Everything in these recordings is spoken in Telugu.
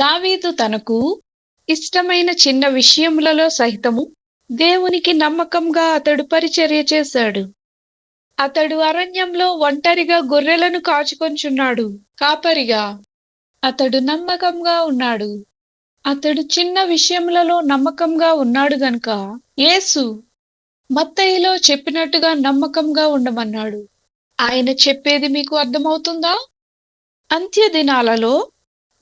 దావీదు తనకు ఇష్టమైన చిన్న విషయములలో సహితము దేవునికి నమ్మకంగా అతడు పరిచర్య చేశాడు. అతడు అరణ్యంలో ఒంటరిగా గొర్రెలను కాచుకొంచున్నాడు. కాపరిగా అతడు నమ్మకంగా ఉన్నాడు. అతడు చిన్న విషయములలో నమ్మకంగా ఉన్నాడు గనుక యేసు మత్తయిలో చెప్పినట్టుగా నమ్మకంగా ఉండమన్నాడు. ఆయన చెప్పేది మీకు అర్థమవుతుందా? అంత్య దినాలలో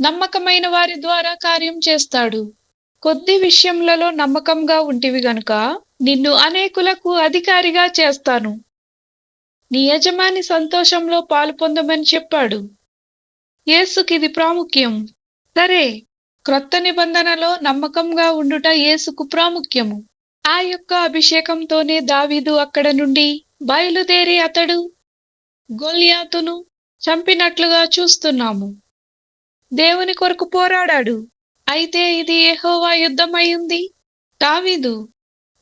నమ్మకమైన వారి ద్వారా కార్యం చేస్తాడు. కొద్ది విషయములలో నమ్మకంగా ఉంటివి గనుక నిన్ను అనేకులకు అధికారిగా చేస్తాను. నీ యజమాని సంతోషంలో పాలు పొందమని చెప్పాడు యేసుకిది ప్రాముఖ్యం. సరే క్రొత్త నిబంధనలో నమ్మకంగా ఉండుట యేసుకు ప్రాముఖ్యము. ఆ యొక్క అభిషేకంతోనే దావీదు అక్కడ నుండి బయలుదేరి అతడు గొల్యాతును చంపినట్లుగా చూస్తున్నాము. దేవుని కొరకు పోరాడాడు. అయితే ఇది యెహోవా యుద్ధమయ్యింది దావీదు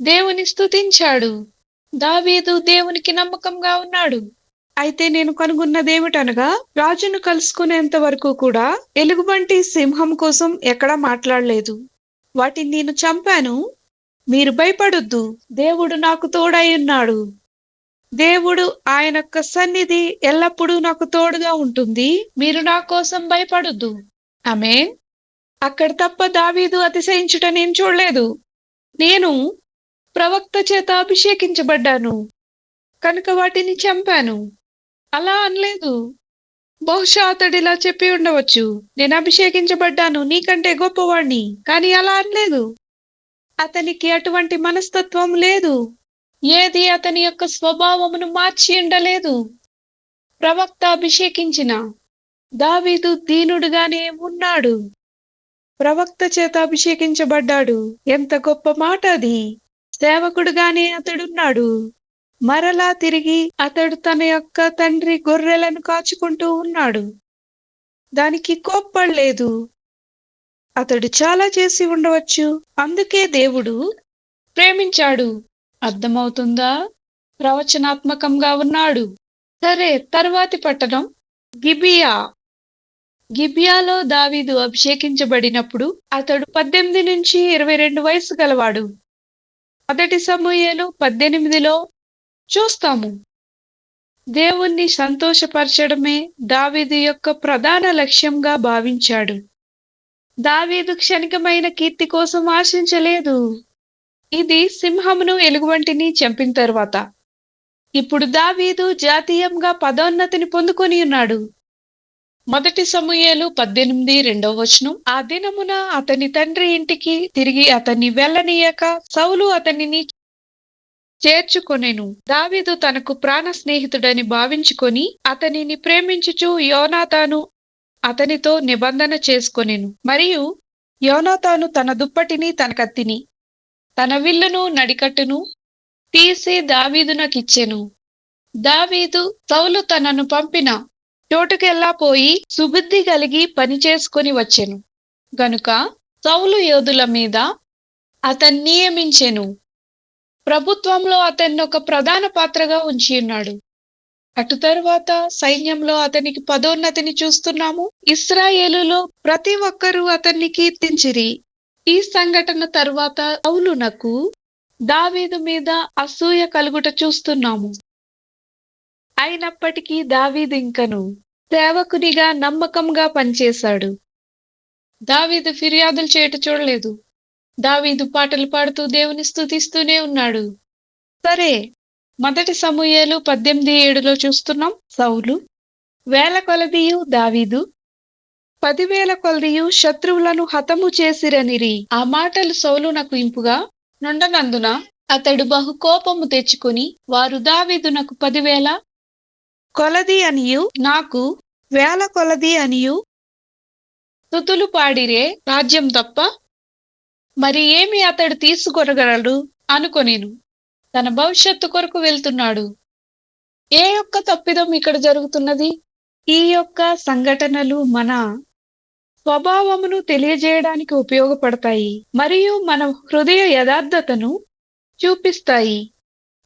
దేవుని స్తుతించాడు. దావీదు దేవునికి నమ్మకంగా ఉన్నాడు. అయితే నేను కనుగొన్నదేమిటనగా రాజును కలుసుకునేంత వరకు కూడా ఎలుగుబంటి సింహం కోసం ఎక్కడా మాట్లాడలేదు. వాటిని నేను చంపాను. మీరు భయపడొద్దు. దేవుడు నాకు తోడై ఉన్నాడు. దేవుడు ఆయన యొక్క సన్నిధి ఎల్లప్పుడూ నాకు తోడుగా ఉంటుంది. మీరు నా కోసం భయపడొద్దు. ఆమె అక్కడ తప్ప దావీదు అతిశయించుట నేను చూడలేదు. నేను ప్రవక్త చేత అభిషేకించబడ్డాను. కనుక వాటిని చంపాను. అలా అనలేదు. బహుశా అతడు ఇలా చెప్పి ఉండవచ్చు. నేను అభిషేకించబడ్డాను నీకంటే గొప్పవాణ్ణి. కానీ అలా అనలేదు. అతనికి అటువంటి మనస్తత్వం లేదు. ఏది అతని యొక్క స్వభావమును మార్చి ఉండలేదు? ప్రవక్త అభిషేకించిన దావీదు దీనుడుగానే ఉన్నాడు. ప్రవక్త చేత అభిషేకించబడ్డాడు. ఎంత గొప్ప మాట అది. సేవకుడుగానే అతడున్నాడు. మరలా తిరిగి అతడు తన యొక్క తండ్రి గొర్రెలను కాచుకుంటూ ఉన్నాడు. దానికి కోప్పడలేదు. అతడు చాలా చేసి ఉండవచ్చు. అందుకే దేవుడు ప్రేమించాడు. అర్థమవుతుందా? ప్రవచనాత్మకంగా ఉన్నాడు. సరే తర్వాతి పట్టణం గిబియా. గిబియాలో దావీదు అభిషేకించబడినప్పుడు అతడు పద్దెనిమిది నుంచి ఇరవై రెండు వయసు గలవాడు. మొదటి సమూహలు పద్దెనిమిదిలో చూస్తాము. దేవుణ్ణి సంతోషపరచడమే దావీదు యొక్క ప్రధాన లక్ష్యంగా భావించాడు. దావీదు క్షణికమైన కీర్తి కోసం ఆశించలేదు. ఇది సింహమును ఎలుగువంటిని చంపిన తర్వాత. ఇప్పుడు దావీదు జాతీయంగా పదోన్నతిని పొందుకొని ఉన్నాడు. మొదటి సమయాలు పద్దెనిమిది రెండవ వచనం. ఆ దినమున అతని తండ్రి ఇంటికి తిరిగి అతన్ని వెళ్ళనీయక సౌలు అతనిని చేర్చుకొనెను. దావీదు తనకు ప్రాణ స్నేహితుడని భావించుకొని అతనిని ప్రేమించుచు యోనాతాను అతనితో నిబంధన చేసుకొనెను. మరియు యోనాతాను తన దుప్పటిని తన కత్తిని తన విల్లును నడికట్టును తీసి దావీదునకిచ్చెను దావీదు సౌలు తనను పంపిన చోటుకెల్లా పోయి సుబుద్ధి కలిగి పని చేసుకొని వచ్చెను. గనుక సౌలు యోధుల మీద అతన్ని నియమించెను. ప్రభుత్వంలో అతన్ని ఒక ప్రధాన పాత్రగా ఉంచి ఉన్నాడు అటు తరువాత సైన్యంలో అతనికి పదోన్నతిని చూస్తున్నాము. ఇస్రాయేలులో ప్రతి ఒక్కరూ అతన్ని కీర్తించిరి. ఈ సంఘటన తరువాత సౌలునకు దావీదు మీద అసూయ కలుగుట చూస్తున్నాము. అయినప్పటికీ దావీదు ఇంకను సేవకునిగా నమ్మకంగా పనిచేశాడు. దావీదు ఫిర్యాదులు చేయట చూడలేదు. దావీదు పాటలు పాడుతూ దేవుని స్థుతిస్తూనే ఉన్నాడు. సరే మొదటి సమూహలు పద్దెనిమిది ఏడులో చూస్తున్నాం. సౌలు వేల కొలదియు దావీదు పదివేల కొలదియు శత్రువులను హతము చేసిరనిరి. ఆ మాటలు సౌలునకు ఇంపుగా నుండనందున అతడు బహు కోపము తెచ్చుకుని వారు దావీదునకు పదివేల కొలది అనియు నాకు వేల కొలది అనియు తుతులు పాడిరే రాజ్యం తప్ప మరి ఏమి అతడు తీసుకొనగలడు అనుకొనేను. తన భవిష్యత్తు కొరకు వెళ్తున్నాడు. ఏ యొక్క తప్పిదం ఇక్కడ జరుగుతున్నది? ఈ యొక్క సంఘటనలు మన స్వభావమును తెలియజేయడానికి ఉపయోగపడతాయి మరియు మన హృదయ యథార్థతను చూపిస్తాయి.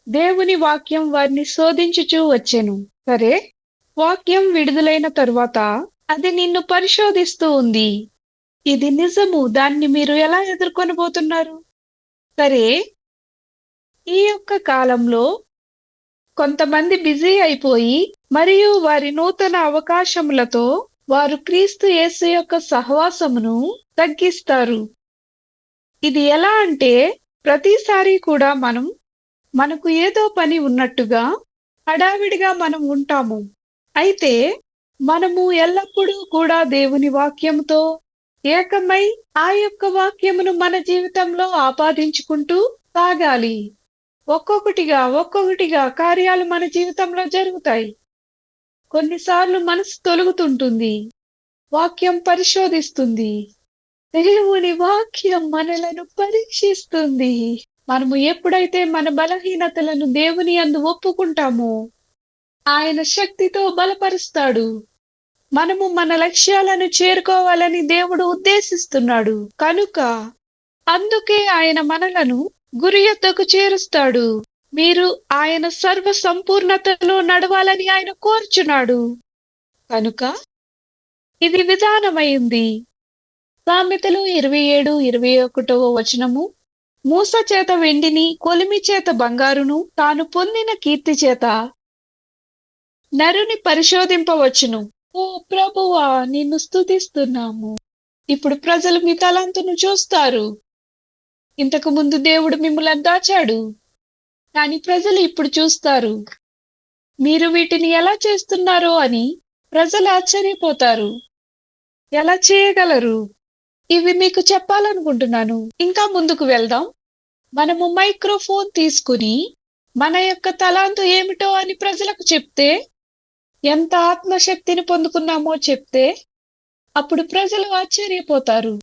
దేవుని వాక్యం వారిని శోధించుచూ వచ్చెను. సరే? వాక్యం విడుదలైన తరువాత అది నిన్ను పరిశోధిస్తూ ఉంది. ఇది నిజము. దాన్ని మీరు ఎలా ఎదుర్కొనబోతున్నారు? సరే? ఈ యొక్క కాలంలో కొంతమంది బిజీ అయిపోయి మరియు వారి నూతన అవకాశములతో వారు క్రీస్తు యేసు యొక్క సహవాసమును తగ్గిస్తారు. ఇది ఎలా అంటే ప్రతిసారి కూడా మనం మనకు ఏదో పని ఉన్నట్టుగా హడావిడిగా మనం ఉంటాము. అయితే మనము ఎల్లప్పుడూ కూడా దేవుని వాక్యముతో ఏకమై ఆ యొక్క వాక్యమును మన జీవితంలో ఆపాదించుకుంటూ సాగాలి. ఒక్కొక్కటిగా ఒక్కొక్కటిగా కార్యాలు మన జీవితంలో జరుగుతాయి. కొన్నిసార్లు మనసు తొలుగుతుంటుంది. వాక్యం పరిశోధిస్తుంది. దేవుని వాక్యం మనలను పరీక్షిస్తుంది. మనము ఎప్పుడైతే మన బలహీనతలను దేవుని అందు ఒప్పుకుంటామో ఆయన శక్తితో బలపరుస్తాడు. మనము మన లక్ష్యాలను చేరుకోవాలని దేవుడు ఉద్దేశిస్తున్నాడు. కనుక అందుకే ఆయన మనలను గురి యొద్దకు చేరుస్తాడు. మీరు ఆయన సర్వ సంపూర్ణతలో నడవాలని ఆయన కోరుచున్నాడు. కనుక ఇది విధానమైంది. సామెతలు ఇరవై ఏడు ఇరవై ఒకటవ వచనము మూస చేత వెండిని కొలిమి చేత బంగారును తాను పొందిన కీర్తి చేత నరుని పరిశోధింపవచ్చును. ఓ ప్రభువా నిన్ను స్తుతిస్తున్నాము. ఇప్పుడు ప్రజలు మీ తలంతును చూస్తారు. ఇంతకు ముందు దేవుడు మిమ్మల్ని దాచాడు. కానీ ప్రజలు ఇప్పుడు చూస్తారు. మీరు వీటిని ఎలా చేస్తున్నారో అని ప్రజలు ఆశ్చర్యపోతారు. ఎలా చేయగలరు? ఇవి మీకు చెప్పాలనుకుంటున్నాను. ఇంకా ముందుకు వెళ్దాం. మనము మైక్రోఫోన్ తీసుకుని మన యొక్క తలాంతు ఏమిటో అని ప్రజలకు చెప్తే ఎంత ఆత్మశక్తిని పొందుకున్నామో చెప్తే అప్పుడు ప్రజలు ఆశ్చర్యపోతారు.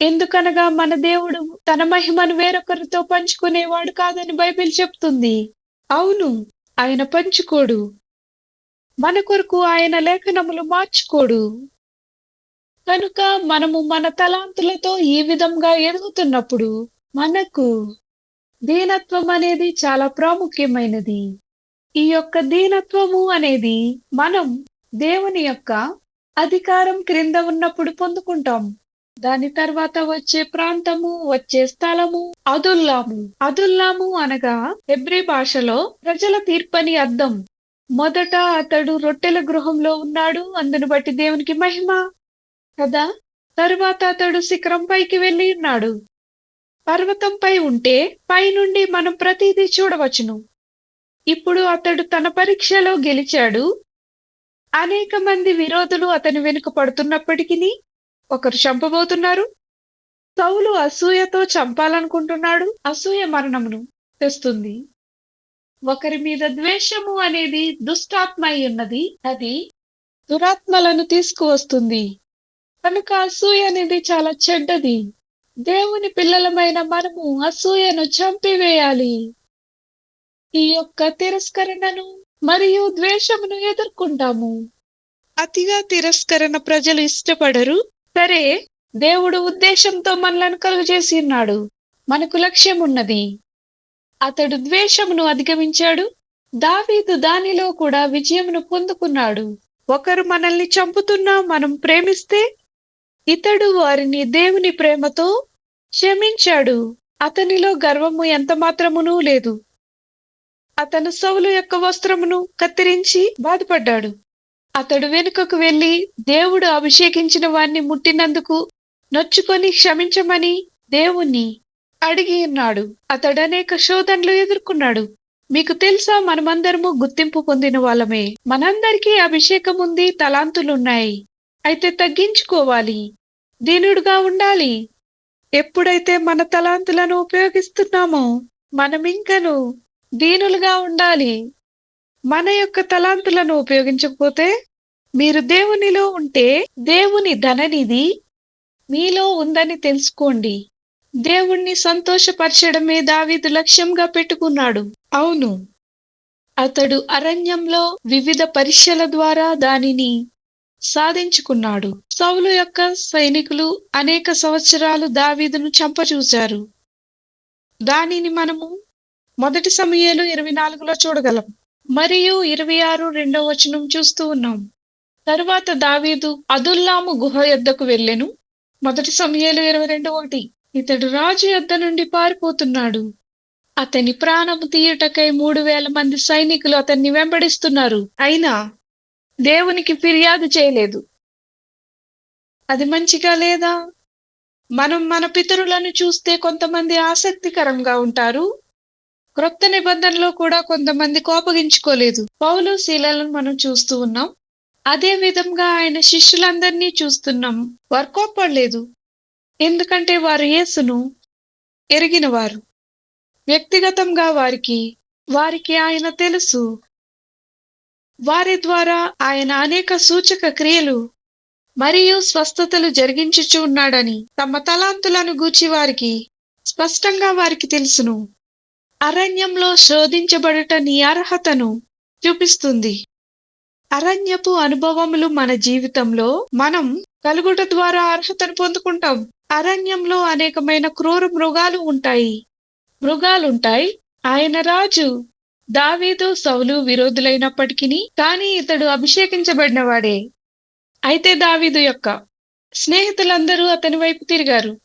ఎందుకనగా మన దేవుడు తన మహిమను వేరొకరితో పంచుకునేవాడు కాదని బైబిల్ చెప్తుంది. అవును ఆయన పంచుకోడు. మన కొరకు ఆయన లేఖనములు మార్చుకోడు. కనుక మనము మన తలాంతులతో ఈ విధంగా ఎదుగుతున్నప్పుడు మనకు దీనత్వం అనేది చాలా ప్రాముఖ్యమైనది. ఈ యొక్క దీనత్వము అనేది మనం దేవుని యొక్క అధికారం క్రింద ఉన్నప్పుడు పొందుకుంటాం. దాని తర్వాత వచ్చే ప్రాంతము వచ్చే స్థలము అదుల్లాము. అదుల్లాము అనగా హెబ్రి భాషలో ప్రజల తీర్పని అర్థం. మొదట అతడు రొట్టెల గృహంలో ఉన్నాడు అందును బట్టి దేవునికి మహిమ. కదా? తరువాత అతడు శిఖరం పైకి వెళ్ళి ఉన్నాడు. పర్వతంపై ఉంటే పైనుండి మనం ప్రతిదీ చూడవచ్చును. ఇప్పుడు అతడు తన పరీక్షలో గెలిచాడు. అనేక మంది విరోధులు అతని వెనుక పడుతున్నప్పటికీ ఒకరు చంపబోతున్నారు. సౌలు అసూయతో చంపాలనుకుంటున్నాడు. అసూయ మరణమును తెస్తుంది. ఒకరి మీద ద్వేషము అనేది దుష్టాత్మ ఉన్నది. అది దురాత్మలను తీసుకువస్తుంది. కనుక అసూయ అనేది చాలా చెడ్డది. దేవుని పిల్లలమైన మనము అసూయను చంపివేయాలి. ఈ యొక్క తిరస్కరణను మరియు ద్వేషమును ఎదుర్కొంటాము. అతిగా తిరస్కరణ ప్రజలు ఇష్టపడరు. సరే దేవుడు ఉద్దేశంతో మనలను చేసి ఉన్నాడు మనకు లక్ష్యం ఉన్నది అతడు ద్వేషమును అధిగమించాడు. దావీదు దానిలో కూడా విజయమును పొందుకున్నాడు. ఒకరు మనల్ని చంపుతున్నా మనం ప్రేమిస్తే ఇతడు వారిని దేవుని ప్రేమతో క్షమించాడు. అతనిలో గర్వము ఎంత మాత్రమునూ లేదు. అతను సౌలు యొక్క వస్త్రమును కత్తిరించి బాధపడ్డాడు. అతడు వెనుకకు వెళ్ళి దేవుడు అభిషేకించిన వాణ్ణి ముట్టినందుకు నొచ్చుకొని క్షమించమని దేవుణ్ణి అడిగి ఉన్నాడు. అతడు అనేక శోధనలు ఎదుర్కొన్నాడు. మీకు తెలుసా మనమందరము గుర్తింపు పొందిన వాళ్ళమే. మనందరికీ అభిషేకం ఉంది తలాంతులున్నాయి. అయితే తగ్గించుకోవాలి. దీనుడుగా ఉండాలి. ఎప్పుడైతే మన తలాంతులను ఉపయోగిస్తున్నామో మనమింకను దీనులుగా ఉండాలి. మన యొక్క తలాంతులను ఉపయోగించకపోతే మీరు దేవునిలో ఉంటే దేవుని ధననిధి మీలో ఉందని తెలుసుకోండి. దేవుణ్ణి సంతోషపరచడమే దావీదు లక్ష్యంగా పెట్టుకున్నాడు. అవును. అతడు అరణ్యంలో వివిధ పరీక్షల ద్వారా దానిని సాధించుకున్నాడు. సౌలు యొక్క సైనికులు అనేక సంవత్సరాలు దావీదును చంపచూశారు. దానిని మనము మొదటి సమయాలు ఇరవై నాలుగులో చూడగలం. మరియు ఇరవై ఆరు రెండవ వచనం చూస్తూ ఉన్నాం. తరువాత దావీదు అదుల్లాము గుహ యొద్దకు వెళ్ళెను. మొదటి సమయాలు ఇరవై రెండు ఒకటి ఇతడు రాజు యొద్ద నుండి పారిపోతున్నాడు. అతని ప్రాణము తీయుటకై మూడు వేల మంది సైనికులు అతన్ని వెంబడిస్తున్నారు. అయినా దేవునికి ఫిర్యాదు చేయలేదు. అది మంచిగా లేదా? మనం మన పితరులను చూస్తే కొంతమంది ఆసక్తికరంగా ఉంటారు. క్రొత్త నిబంధనలో కూడా కొంతమంది కోపగించుకోలేదు. పౌలు శీలలను మనం చూస్తూ ఉన్నాం. అదే విధంగా ఆయన శిష్యులందరినీ చూస్తున్నాం. వారు కోప్పడలేదు ఎందుకంటే వారు యేసును ఎరిగినవారు. వ్యక్తిగతంగా వారికి వారికి ఆయన తెలుసు. వారి ద్వారా ఆయన అనేక సూచక క్రియలు మరియు స్వస్థతలు జరిగించుచు ఉన్నాడని తమ తలాంతులను గూర్చి వారికి స్పష్టంగా వారికి తెలుసును. అరణ్యంలో శోధించబడుట నీ అర్హతను చూపిస్తుంది. అరణ్యపు అనుభవములు మన జీవితంలో మనం కలుగుట ద్వారా అర్హతను పొందుకుంటాం. అరణ్యంలో అనేకమైన క్రూర మృగాలు ఉంటాయి. మృగాలుంటాయి. ఆయన రాజు దావీదు సౌలు విరోధులైనప్పటికీ కానీ ఇతడు అభిషేకించబడినవాడే. అయితే దావీదు యొక్క స్నేహితులందరూ అతని వైపు తిరిగారు.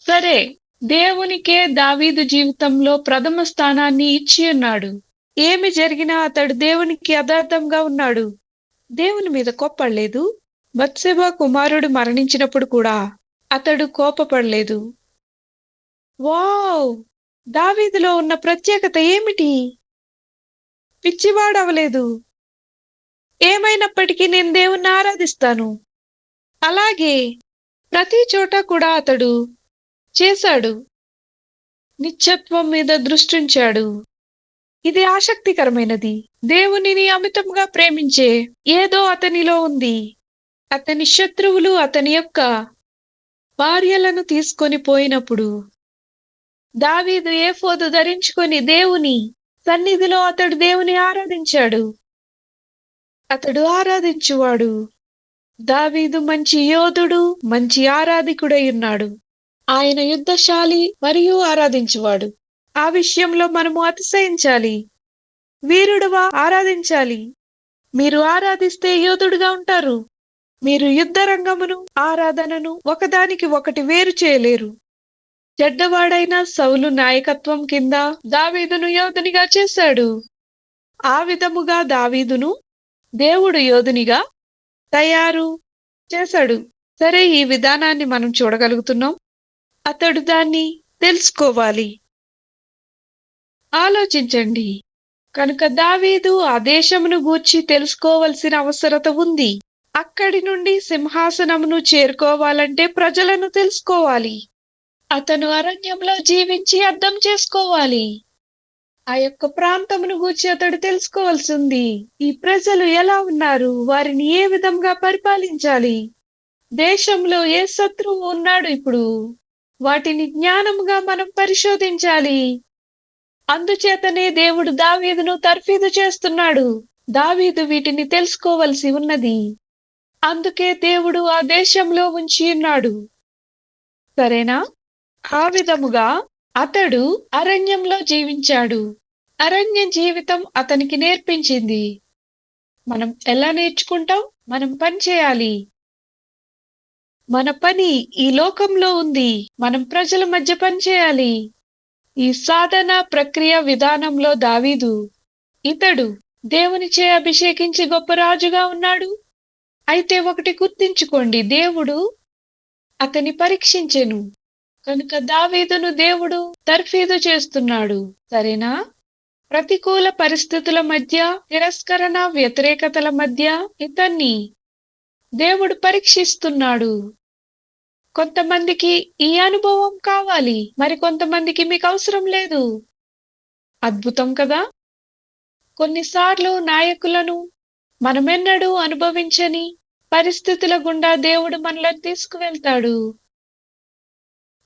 సరే దేవునికే దావీదు జీవితంలో ప్రథమ స్థానాన్ని ఇచ్చి ఉన్నాడు. ఏమి జరిగినా అతడు దేవునికి యథార్థంగా ఉన్నాడు. దేవుని మీద కోప్పడలేదు. బత్సెబా కుమారుడు మరణించినప్పుడు కూడా అతడు కోపపడలేదు. వావ్! దావీదులో ఉన్న ప్రత్యేకత ఏమిటి? పిచ్చివాడవలేదు ఏమైనప్పటికీ నేను దేవుణ్ణి ఆరాధిస్తాను. అలాగే ప్రతి చోట కూడా అతడు చేశాడు. నిత్యత్వం మీద దృష్టించాడు ఇది ఆసక్తికరమైనది. దేవునిని అమితంగా ప్రేమించే ఏదో అతనిలో ఉంది. అతని శత్రువులు అతని యొక్క భార్యలను తీసుకొని పోయినప్పుడు దావీదు ఏఫోదు ధరించుకొని దేవుని సన్నిధిలో అతడు దేవుని ఆరాధించాడు. అతడు ఆరాధించువాడు. దావీదు మంచి యోధుడు మంచి ఆరాధికుడై ఉన్నాడు. ఆయన యుద్ధశాలి మరియు ఆరాధించువాడు. ఆ విషయంలో మనము అతిశయించాలి. వీరుడువా ఆరాధించాలి. మీరు ఆరాధిస్తే యోధుడుగా ఉంటారు. మీరు యుద్ధ రంగమును ఆరాధనను ఒకదానికి ఒకటి వేరు చేయలేరు. చెడ్డవాడైన సౌలు నాయకత్వం కింద దావీదును యోధునిగా చేశాడు. ఆ విధముగా దావీదును దేవుడు యోధునిగా తయారు చేశాడు. సరే ఈ విధానాన్ని మనం చూడగలుగుతున్నాం. అతడు దాన్ని తెలుసుకోవాలి. ఆలోచించండి. కనుక దావీదు ఆ దేశమును గూర్చి తెలుసుకోవలసిన అవసరత ఉంది. అక్కడి నుండి సింహాసనమును చేరుకోవాలంటే ప్రజలను తెలుసుకోవాలి. అతను అరణ్యంలో జీవించి అర్థం చేసుకోవాలి. ఆ యొక్క ప్రాంతమును గూర్చి అతడు తెలుసుకోవాల్సింది. ఈ ప్రజలు ఎలా ఉన్నారు? వారిని ఏ విధంగా పరిపాలించాలి? దేశంలో ఏ శత్రువు ఉన్నాడు ఇప్పుడు? వాటిని జ్ఞానముగా మనం పరిశోధించాలి. అందుచేతనే దేవుడు దావీదును తర్ఫీదు చేస్తున్నాడు. దావీదు వీటిని తెలుసుకోవలసి ఉన్నది. అందుకే దేవుడు ఆ దేశంలో ఉంచి ఉన్నాడు. సరేనా? ఆ విధముగా అతడు అరణ్యంలో జీవించాడు. అరణ్య జీవితం అతనికి నేర్పించింది. మనం ఎలా నేర్చుకుంటాం? మనం పని చేయాలి. మన పని ఈ లోకంలో ఉంది. మనం ప్రజల మధ్య పని చేయాలి. ఈ సాధన ప్రక్రియ విధానంలో దావీదు ఇతడు దేవునిచే అభిషేకించి గొప్ప రాజుగా ఉన్నాడు. అయితే ఒకటి గుర్తించుకోండి దేవుడు అతని పరీక్షించెను. కనుక దావీదును దేవుడు తర్ఫీదు చేస్తున్నాడు. సరేనా? ప్రతికూల పరిస్థితుల మధ్య తిరస్కరణ వ్యతిరేకతల మధ్య ఇతన్ని దేవుడు పరీక్షిస్తున్నాడు. కొంతమందికి ఈ అనుభవం కావాలి. మరి కొంతమందికి మీకు అవసరం లేదు. అద్భుతం కదా? కొన్నిసార్లు నాయకులను మనమెన్నడూ అనుభవించని పరిస్థితుల గుండా దేవుడు మనలను తీసుకువెళ్తాడు.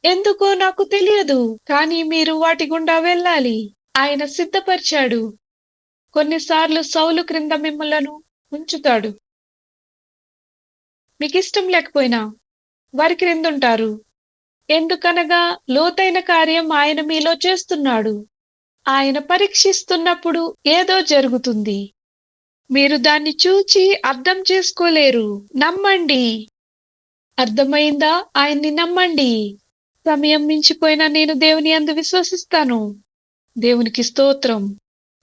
ఎందుకో నాకు తెలియదు కానీ మీరు వాటి గుండా వెళ్ళాలి. ఆయన సిద్ధపరిచాడు. కొన్నిసార్లు సౌలు క్రింద మిమ్మలను ఉంచుతాడు. మీకు ఇష్టం లేకపోయినా వారి క్రిందుంటారు. ఎందుకనగా లోతైన కార్యం ఆయన మీలో చేస్తున్నాడు. ఆయన పరీక్షిస్తున్నప్పుడు ఏదో జరుగుతుంది. మీరు దాన్ని చూచి అర్థం చేసుకోలేరు. నమ్మండి. అర్థమైందా? ఆయన్ని నమ్మండి. సమయం మించిపోయినా నేను దేవుని అందు విశ్వసిస్తాను. దేవునికి స్తోత్రం.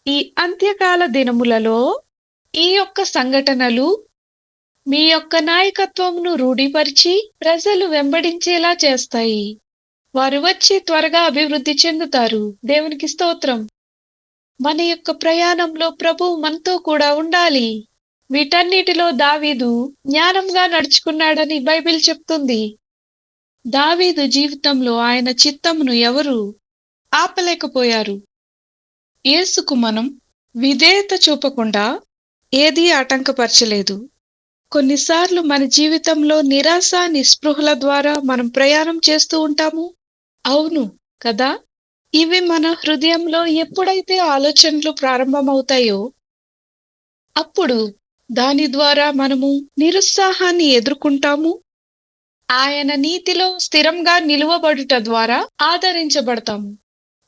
ఈ అంత్యకాల దినములలో ఈ యొక్క సంఘటనలు మీ యొక్క నాయకత్వంను రూఢీపరిచి ప్రజలు వెంబడించేలా చేస్తాయి. వారు వచ్చి త్వరగా అభివృద్ధి చెందుతారు. దేవునికి స్తోత్రం. మన యొక్క ప్రయాణంలో ప్రభు మనతో కూడా ఉండాలి. వీటన్నిటిలో దావీదు జ్ఞానంగా నడుచుకున్నాడని బైబిల్ చెప్తుంది. దావీదు జీవితంలో ఆయన చిత్తమును ఎవరు ఆపలేకపోయారు? యేసుకు మనం విధేయత చూపకుండా ఏదీ ఆటంకపరచలేదు. కొన్నిసార్లు మన జీవితంలో నిరాశ నిస్పృహల ద్వారా మనం ప్రయాణం చేస్తూ ఉంటాము. అవును కదా? ఇవి మన హృదయంలో ఎప్పుడైతే ఆలోచనలు ప్రారంభమవుతాయో అప్పుడు దాని ద్వారా మనము నిరుత్సాహాన్ని ఎదుర్కొంటాము. ఆయన నీతిలో స్థిరంగా నిలువబడుట ద్వారా ఆదరించబడతాము.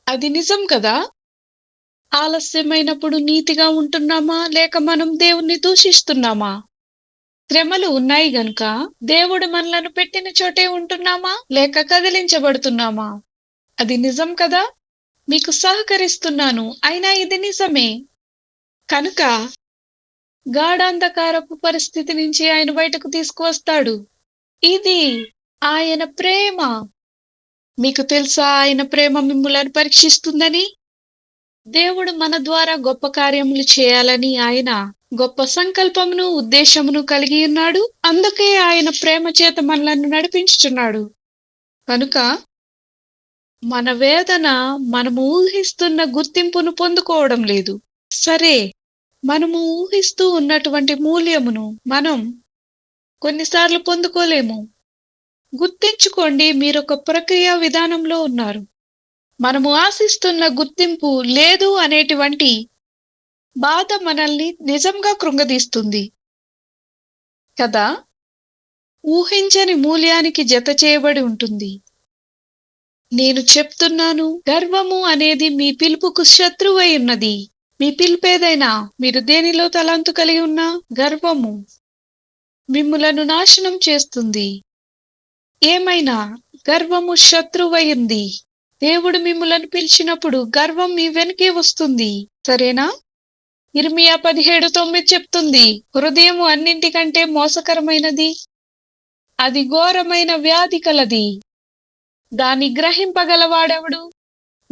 అది నిజం కదా? ఆలస్యమైనప్పుడు నీతిగా ఉంటున్నామా? లేక మనం దేవుణ్ణి దూషిస్తున్నామా? శ్రమలు ఉన్నాయి గనుక దేవుడు మనలను పెట్టిన చోటే ఉంటున్నామా? లేక కదిలించబడుతున్నామా? అది నిజం కదా? మీకు సహకరిస్తున్నాను. అయినా ఇది నిజమే. కనుక గాఢాంధకారపు పరిస్థితి నుంచి ఆయన బయటకు తీసుకువస్తాడు. ఇది ఆయన ప్రేమ. మీకు తెలుసా ఆయన ప్రేమ మిమ్ములను పరీక్షిస్తుందని? దేవుడు మన ద్వారా గొప్ప కార్యములు చేయాలని ఆయన గొప్ప సంకల్పమును ఉద్దేశమును కలిగి ఉన్నాడు. అందుకే ఆయన ప్రేమ చేత మనలను నడిపించుచున్నాడు. కనుక మన వేదన మనము ఊహిస్తున్న గుర్తింపును పొందుకోవడం లేదు. సరే మనము ఊహిస్తూ ఉన్నటువంటి మూల్యమును మనం కొన్నిసార్లు పొందుకోలేము. గుర్తించుకోండి మీరొక ప్రక్రియ విధానంలో ఉన్నారు. మనము ఆశిస్తున్న గుర్తింపు లేదు అనేటువంటి బాధ మనల్ని నిజంగా కృంగదీస్తుంది. కదా? ఊహించని మూల్యానికి జత చేయబడి ఉంటుంది. నేను చెప్తున్నాను గర్వము అనేది మీ పిలుపుకు శత్రువై ఉన్నది. మీ పిలుపేదైనా మీరు దేనిలో తలంతు కలిగి ఉన్నా గర్వము మిమ్ములను నాశనం చేస్తుంది. ఏమైనా గర్వము శత్రువైంది దేవుడు మిమ్ములను పిలిచినప్పుడు గర్వం మీ వెనకే వస్తుంది. సరేనా? ఇర్మియా పదిహేడు తొమ్మిది చెప్తుంది హృదయము అన్నింటికంటే మోసకరమైనది. అది ఘోరమైన వ్యాధి కలది. దాని గ్రహింపగలవాడెవడు?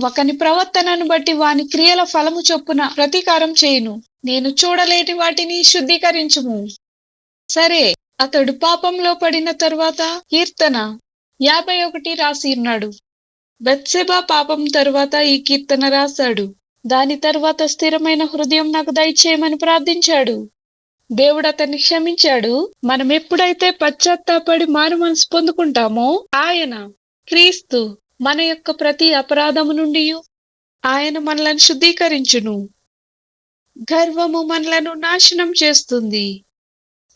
ఒకని ప్రవర్తనను బట్టి వాని క్రియల ఫలము చొప్పున ప్రతీకారం చేయును. నేను చూడలేని వాటిని శుద్ధీకరించుము. సరే అతడు పాపంలో పడిన తరువాత కీర్తన యాభై ఒకటి రాసి ఉన్నాడు. బెత్సెబా పాపం తరువాత ఈ కీర్తన రాశాడు. దాని తర్వాత స్థిరమైన హృదయం నాకు దయచేయమని ప్రార్థించాడు. దేవుడు అతన్ని క్షమించాడు. మనం ఎప్పుడైతే పశ్చాత్తాపడి మారు మనసు పొందుకుంటామో ఆయన క్రీస్తు మన యొక్క ప్రతి అపరాధము నుండి ఆయన మనలను శుద్ధీకరించును. గర్వము మనలను నాశనం చేస్తుంది.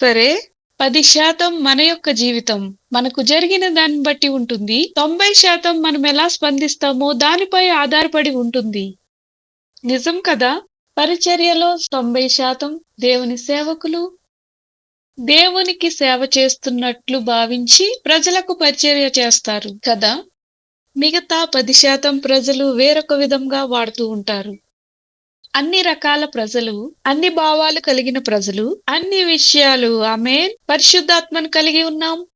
సరే పది శాతం మన యొక్క జీవితం మనకు జరిగిన దాన్ని బట్టి ఉంటుంది. తొంభై శాతం మనం ఎలా స్పందిస్తామో దానిపై ఆధారపడి ఉంటుంది. నిజం కదా? పరిచర్యలో తొంభై శాతం దేవుని సేవకులు. దేవునికి సేవ చేస్తున్నట్లు భావించి ప్రజలకు పరిచర్య చేస్తారు కదా? మిగతా పది శాతం ప్రజలు వేరొక విధంగా వాడుతూ ఉంటారు. అన్ని రకాల ప్రజలు అన్ని భావాలు కలిగిన ప్రజలు అన్ని విషయాలు ఆమె పరిశుద్ధాత్మను కలిగి ఉన్నాం.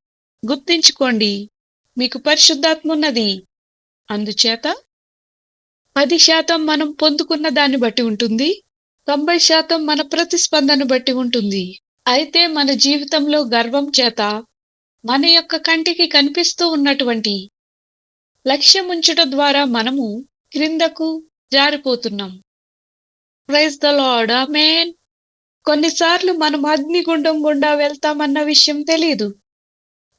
గుర్తించుకోండి మీకు పరిశుద్ధాత్మ ఉన్నది. అందుచేత పది శాతం మనం పొందుకున్న దాన్ని బట్టి ఉంటుంది. తొంభై శాతం మన ప్రతిస్పందన బట్టి ఉంటుంది. అయితే మన జీవితంలో గర్వం చేత మన యొక్క కంటికి కనిపిస్తూ ఉన్నటువంటి లక్ష్యం ఉంచడం ద్వారా మనము క్రిందకు జారిపోతున్నాం. ప్రైజ్ ద లాడ్ మేన్ కొన్నిసార్లు మనం అగ్నిగుండం గుండా వెళ్తామన్న విషయం తెలియదు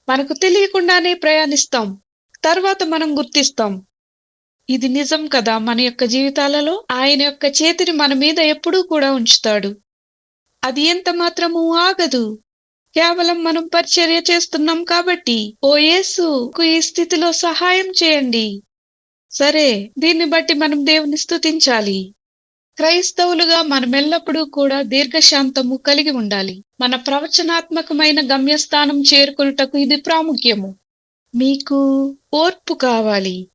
మనకు తెలియకుండానే ప్రయాణిస్తాం. తర్వాత మనం గుర్తిస్తాం. ఇది నిజం కదా మన యొక్క జీవితాలలో? ఆయన యొక్క చేతిని మన మీద ఎప్పుడూ కూడా ఉంచుతాడు. అది ఎంత మాత్రము ఆగదు. కేవలం మనం పరిచర్య చేస్తున్నాం కాబట్టి. ఓ యేసు ఈ స్థితిలో సహాయం చేయండి. సరే దీన్ని బట్టి మనం దేవుని స్తుతించాలి. క్రైస్తవులుగా మనమెల్లప్పుడూ కూడా దీర్ఘశాంతము కలిగి ఉండాలి. మన ప్రవచనాత్మకమైన గమ్యస్థానం చేరుకొనుటకు ఇది ప్రాముఖ్యము. మీకు ఓర్పు కావాలి.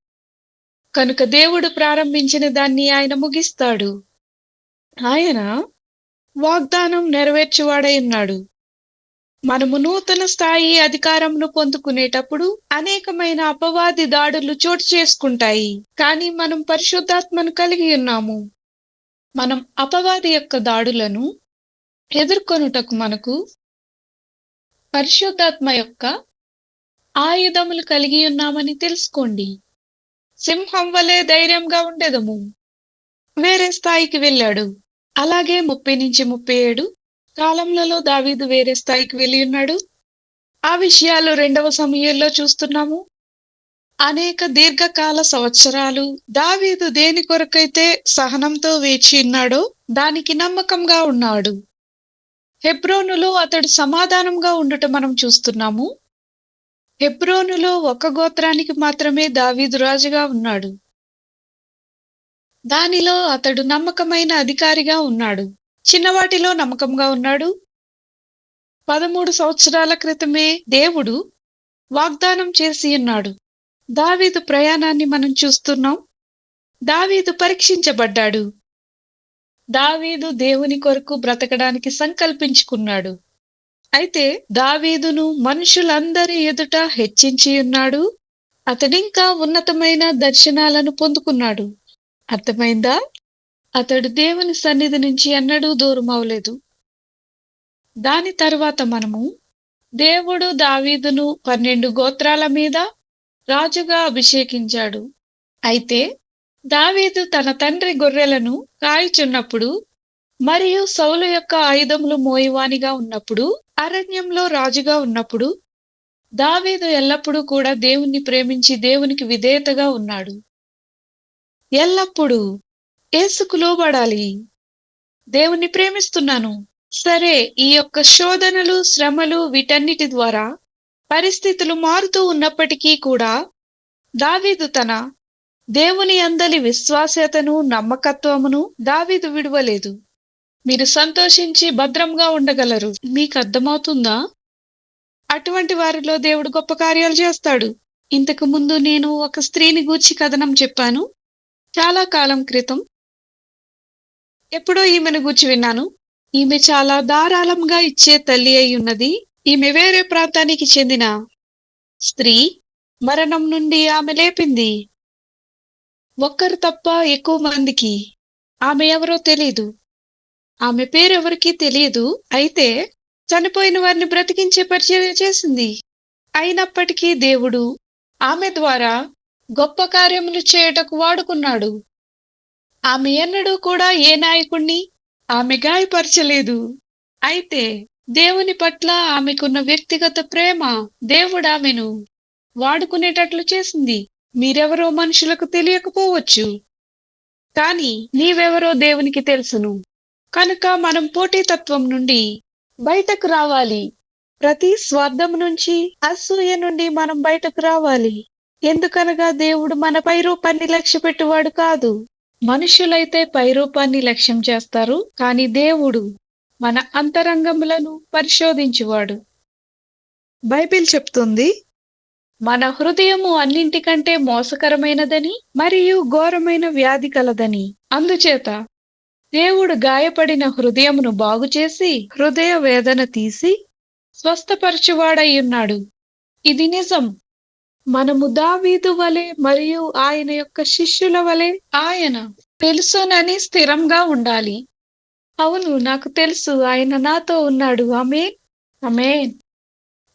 కనుక దేవుడు ప్రారంభించిన దాన్ని ఆయన ముగిస్తాడు. ఆయన వాగ్దానం నెరవేర్చువాడై ఉన్నాడు. మనము నూతన స్థాయి అధికారంను పొందుకునేటప్పుడు అనేకమైన అపవాది దాడులు చోటు చేసుకుంటాయి. కానీ మనం పరిశుద్ధాత్మను కలిగి ఉన్నాము. మనం అపవాది యొక్క దాడులను ఎదుర్కొనుటకు మనకు పరిశుద్ధాత్మ యొక్క ఆయుధములు కలిగి ఉన్నామని తెలుసుకోండి. సింహం వలె ధైర్యంగా ఉండేదము. వేరే స్థాయికి వెళ్ళాడు. అలాగే ముప్పై నుంచి ముప్పై ఏడు కాలంలో దావీదు వేరే స్థాయికి వెళ్ళి ఉన్నాడు. ఆ విషయాలు రెండవ సమయంలో చూస్తున్నాము. అనేక దీర్ఘకాల సంవత్సరాలు దావీదు దేని కొరకైతే సహనంతో వేచి ఉన్నాడో దానికి నమ్మకంగా ఉన్నాడు. హెబ్రోనులో అతడు సమాధానంగా ఉండటం మనం చూస్తున్నాము. హెబ్రోనులో ఒక గోత్రానికి మాత్రమే దావీదు రాజుగా ఉన్నాడు. దానిలో అతడు నమ్మకమైన అధికారిగా ఉన్నాడు. చిన్నవాటిలో నమ్మకంగా ఉన్నాడు. పదమూడు సంవత్సరాల క్రితమే దేవుడు వాగ్దానం చేసి ఉన్నాడు. దావీదు ప్రయాణాన్ని మనం చూస్తున్నాం. దావీదు పరీక్షించబడ్డాడు. దావీదు దేవుని కొరకు బ్రతకడానికి సంకల్పించుకున్నాడు. అయితే దావీదును మనుషులందరి ఎదుట హెచ్చించి ఉన్నాడు. అతడింకా ఉన్నతమైన దర్శనాలను పొందుకున్నాడు. అర్థమైందా? అతడు దేవుని సన్నిధి నుంచి ఎన్నడూ దూరమవలేదు దాని తర్వాత మనము దేవుడు దావీదును పన్నెండు గోత్రాల మీద రాజుగా అభిషేకించాడు. అయితే దావీదు తన తండ్రి గొర్రెలను కాయిచున్నప్పుడు మరియు సౌలు యొక్క ఆయుధములు మోయివానిగా ఉన్నప్పుడు అరణ్యంలో రాజుగా ఉన్నప్పుడు దావీదు ఎల్లప్పుడూ కూడా దేవుణ్ణి ప్రేమించి దేవునికి విధేయతగా ఉన్నాడు. ఎల్లప్పుడూ ఏసుకు లోబడాలి దేవుణ్ణి ప్రేమిస్తున్నాను. సరే ఈ యొక్క శోధనలు శ్రమలు వీటన్నిటి ద్వారా పరిస్థితులు మారుతూ ఉన్నప్పటికీ కూడా దావీదు తన దేవుని అందలి విశ్వాస్యతను నమ్మకత్వమును దావీదు విడువలేదు. మీరు సంతోషించి భద్రంగా ఉండగలరు. మీకు అర్థమవుతుందా? అటువంటి వారిలో దేవుడు గొప్ప కార్యాలు చేస్తాడు. ఇంతకు ముందు నేను ఒక స్త్రీని గూర్చి కథనం చెప్పాను. చాలా కాలం క్రితం. ఎప్పుడో ఈమెను గూర్చి విన్నాను. ఈమె చాలా ధారాళంగా ఇచ్చే తల్లి అయి ఉన్నది. ఈమె వేరే ప్రాంతానికి చెందిన స్త్రీ మరణం నుండి ఆమె లేపింది. ఒక్కరు తప్ప ఎక్కువ మందికి ఆమె ఎవరో తెలియదు ఆమె పేరెవరికీ తెలియదు. అయితే చనిపోయిన వారిని బ్రతికించే పరిచయం చేసింది. అయినప్పటికీ దేవుడు ఆమె ద్వారా గొప్ప కార్యములు చేయుటకు వాడుకున్నాడు. ఆమె ఎన్నడూ కూడా ఏ నాయకుణ్ణి ఆమె గాయపరచలేదు. అయితే దేవుని పట్ల ఆమెకున్న వ్యక్తిగత ప్రేమ దేవుడు ఆమెను వాడుకునేటట్లు చేసింది. మీరెవరో మనుషులకు తెలియకపోవచ్చు. కానీ నీవెవరో దేవునికి తెలుసును. కనుక మనం పోటీతత్వం నుండి బయటకు రావాలి. ప్రతి స్వార్థం నుంచి అసూయ నుండి మనం బయటకు రావాలి. ఎందుకనగా దేవుడు మన పైరూపాన్ని లక్ష్య పెట్టువాడు కాదు. మనుషులైతే పైరూపాన్ని లక్ష్యం చేస్తారు కానీ దేవుడు మన అంతరంగములను పరిశోధించువాడు. బైబిల్ చెప్తుంది మన హృదయము అన్నింటికంటే మోసకరమైనదని మరియు ఘోరమైన వ్యాధి కలదని. అందుచేత దేవుడు గాయపడిన హృదయమును బాగుచేసి హృదయ వేదన తీసి స్వస్థపరచువాడై ఉన్నాడు. ఇది నిజం. మనము దావీదు వలె మరియు ఆయన యొక్క శిష్యుల వలె ఆయన తెలుసునని స్థిరంగా ఉండాలి. అవును నాకు తెలుసు ఆయన నాతో ఉన్నాడు. అమేన్ అమేన్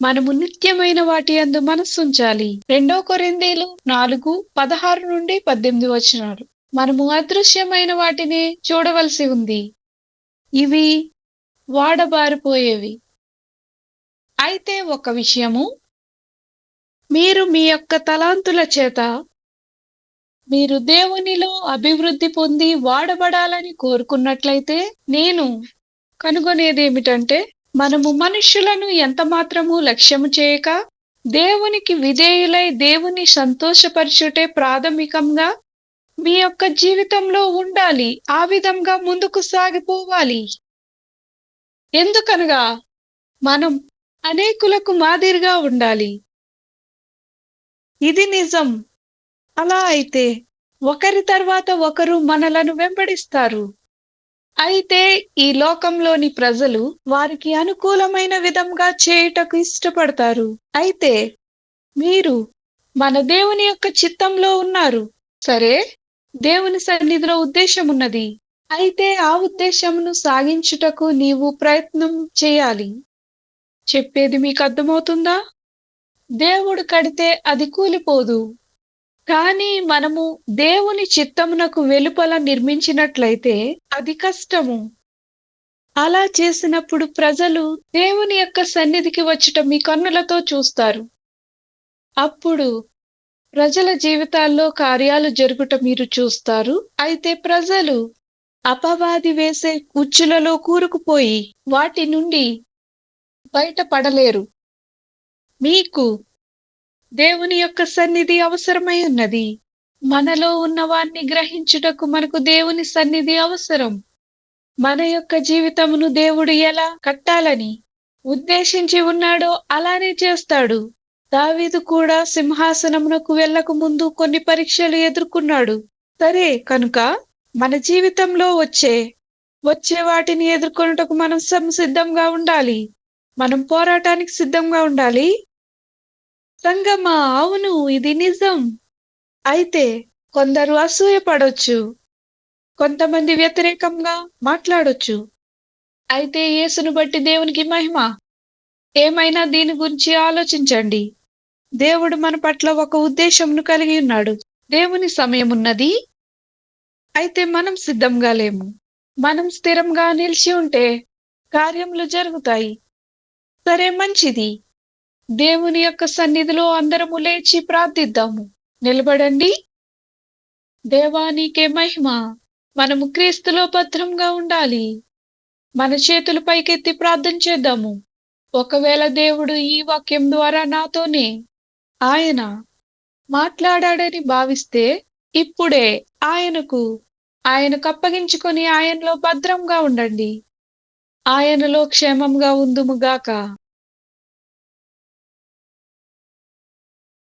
మనము నిత్యమైన వాటి అందు మనస్సుంచాలి రెండో కొరిందేలు నాలుగు పదహారు నుండి పద్దెనిమిది వచ్చినారు మనము అదృశ్యమైన వాటిని చూడవలసి ఉంది. ఇవి వాడబారిపోయేవి. అయితే ఒక విషయము మీరు మీ యొక్క తలాంతుల చేత మీరు దేవునిలో అభివృద్ధి పొంది వాడబడాలని కోరుకున్నట్లయితే నేను కనుగొనేదేమిటంటే మనము మనుష్యులను ఎంత మాత్రము లక్ష్యము చేయక దేవునికి విధేయులై దేవుని సంతోషపరచుటే ప్రాథమికంగా మీ యొక్క జీవితంలో ఉండాలి. ఆ విధంగా ముందుకు సాగిపోవాలి. ఎందుకనగా మనం అనేకులకు మాదిరిగా ఉండాలి. ఇది నిజం. అలా అయితే ఒకరి తర్వాత ఒకరు మనలను వెంబడిస్తారు. అయితే ఈ లోకంలోని ప్రజలు వారికి అనుకూలమైన విధంగా చేయుటకు ఇష్టపడతారు. అయితే మీరు మన దేవుని యొక్క చిత్తంలో ఉన్నారు. సరే? దేవుని సన్నిధిలో ఉద్దేశం ఉన్నది. అయితే ఆ ఉద్దేశమును సాగించుటకు నీవు ప్రయత్నం చేయాలి. చెప్పేది మీకు అర్థమవుతుందా? దేవుడు కడితే అది కూలిపోదు. కానీ మనము దేవుని చిత్తమునకు వెలుపల నిర్మించినట్లయితే అది కష్టము. అలా చేసినప్పుడు ప్రజలు దేవుని యొక్క సన్నిధికి వచ్చుట మీ కన్నులతో చూస్తారు. అప్పుడు ప్రజల జీవితాల్లో కార్యాలు జరుగుట మీరు చూస్తారు. అయితే ప్రజలు అపవాది వేసే ఉచ్చులలో కూరుకుపోయి వాటి నుండి బయటపడలేరు. మీకు దేవుని యొక్క సన్నిధి అవసరమై ఉన్నది. మనలో ఉన్నవాన్ని గ్రహించుటకు మనకు దేవుని సన్నిధి అవసరం. మన యొక్క జీవితమును దేవుడు ఎలా కట్టాలని ఉద్దేశించి ఉన్నాడో అలానే చేస్తాడు. దావీదు కూడా సింహాసనమునకు వెళ్ళకు ముందు కొన్ని పరీక్షలు ఎదుర్కొన్నాడు. సరే కనుక మన జీవితంలో వచ్చే వచ్చే వాటిని ఎదుర్కొనుటకు మనం సంసిద్ధంగా ఉండాలి. మనం పోరాటానికి సిద్ధంగా ఉండాలి. సంగమా అవును ఇది నిజం. అయితే కొందరు అసూయ పడొచ్చు కొంతమంది వ్యతిరేకంగా మాట్లాడొచ్చు. అయితే యేసును బట్టి దేవునికి మహిమ. ఏమైనా దీని గురించి ఆలోచించండి. దేవుడు మన పట్ల ఒక ఉద్దేశంను కలిగి ఉన్నాడు. దేవుని సమయం ఉన్నది అయితే మనం సిద్ధంగా లేము. మనం స్థిరంగా నిలిచి ఉంటే కార్యములు జరుగుతాయి. సరే మంచిది. దేవుని యొక్క సన్నిధిలో అందరము లేచి ప్రార్థిద్దాము. నిలబడండి. దేవానికే మహిమ. మనము క్రీస్తులో భద్రంగా ఉండాలి. మన చేతులు పైకెత్తి ప్రార్థన చేద్దాము. ఒకవేళ దేవుడు ఈ వాక్యం ద్వారా నాతోనే ఆయన మాట్లాడాడని భావిస్తే ఇప్పుడే ఆయనకు ఆయనకు అప్పగించుకొని ఆయనలో భద్రంగా ఉండండి. ఆయనలో క్షేమంగా ఉందుముగాక